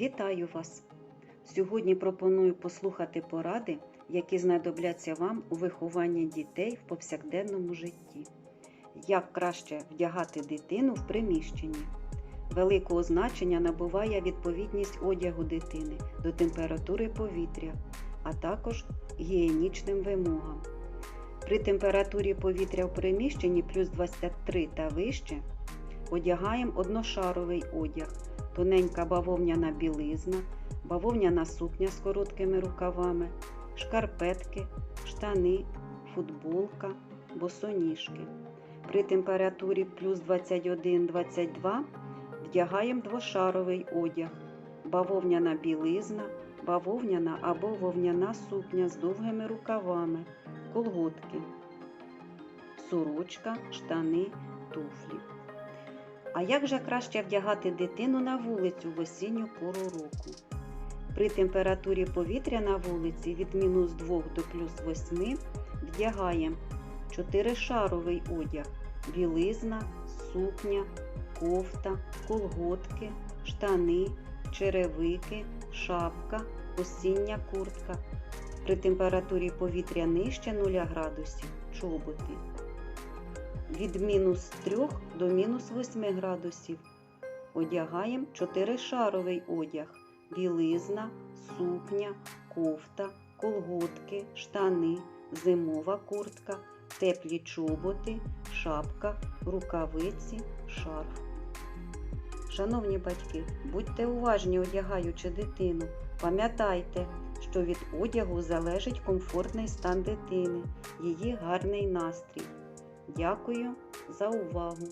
Вітаю вас! Сьогодні пропоную послухати поради, які знадобляться вам у вихованні дітей в повсякденному житті. Як краще вдягати дитину в приміщенні. Великого значення набуває відповідність одягу дитини до температури повітря, а також гігієнічним вимогам. При температурі повітря в приміщенні плюс 23 та вище одягаємо одношаровий одяг, тоненька бавовняна білизна, бавовняна сукня з короткими рукавами, шкарпетки, штани, футболка, босоніжки. При температурі плюс 21-22 вдягаємо двошаровий одяг, бавовняна білизна, бавовняна або вовняна сукня з довгими рукавами, колготки, сорочка, штани, туфлі. А як же краще вдягати дитину на вулицю в осінню пору року? При температурі повітря на вулиці від мінус 2 до плюс 8 вдягаємо чотиришаровий одяг, білизна, сукня, кофта, колготки, штани, черевики, шапка, осіння куртка. При температурі повітря нижче 0 градусів чоботи. Від мінус 3 до мінус 8 градусів. Одягаємо чотиришаровий одяг, білизна, сукня, кофта, колготки, штани, зимова куртка, теплі чоботи, шапка, рукавиці, шарф. Шановні батьки, будьте уважні, одягаючи дитину. Пам'ятайте, що від одягу залежить комфортний стан дитини, її гарний настрій. Дякую за увагу!